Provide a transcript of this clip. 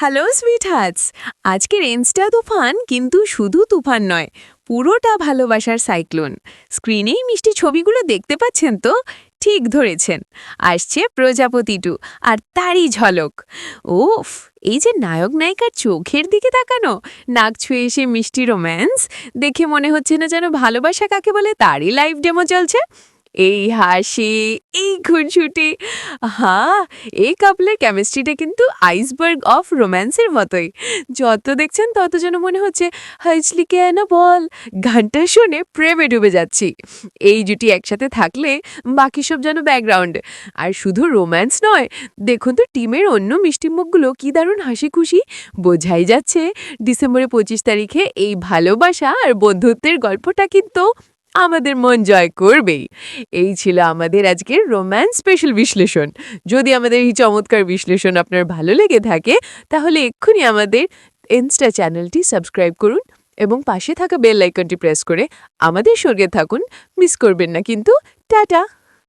Hello sweet hearts আজকের insta তুফান কিন্তু শুধু তুফান নয়, পুরোটা ভালোবাসার সাইক্লোন স্ক্রিনেই মিষ্টি ছবিগুলো দেখতে পাচ্ছেন তো? ঠিক ধরেছেন। আসছে প্রজাপতি টু, আর তারই ঝলক। ওফ এই যে নায়ক নায়িকার চোখের দিকে তাকানো, নাক ছুঁয়ে এসে মিষ্টি রোম্যান্স দেখে মনে হচ্ছে না যেন ভালোবাসা কাকে বলে, তারই লাইভ ডেমো চলছে। এই হাসি, এই খুনসুটি হ্যাঁ এই কাপলের কেমিস্ট্রিটা কিন্তু আইসবার্গ অফ রোম্যান্সের মতোই। যত দেখছেন তত যেন মনে হচ্ছে হাইসলি কেন বল? গানটা শুনে প্রেমে ডুবে যাচ্ছি। এই জুটি একসাথে থাকলে বাকি সব যেন ব্যাকগ্রাউন্ড আর শুধু রোম্যান্স নয়, দেখুন তো টিমের অন্য মিষ্টি মুখগুলো কি দারুণ হাসি খুশি বোঝাই যাচ্ছে, ডিসেম্বরের পঁচিশ তারিখে এই ভালোবাসা আর বন্ধুত্বের গল্পটা কিন্তু আমাদের মন জয় করবেই। এই ছিল আমাদের আজকের রোম্যান্স স্পেশাল বিশ্লেষণ। যদি আমাদের এই চমৎকার বিশ্লেষণ আপনার ভালো লেগে থাকে, তাহলে এক্ষুনি আমাদের ইনস্টা চ্যানেলটি সাবস্ক্রাইব করুন এবং পাশে থাকা বেল আইকনটি প্রেস করে আমাদের সঙ্গে থাকুন। মিস করবেন না কিন্তু। টাটা!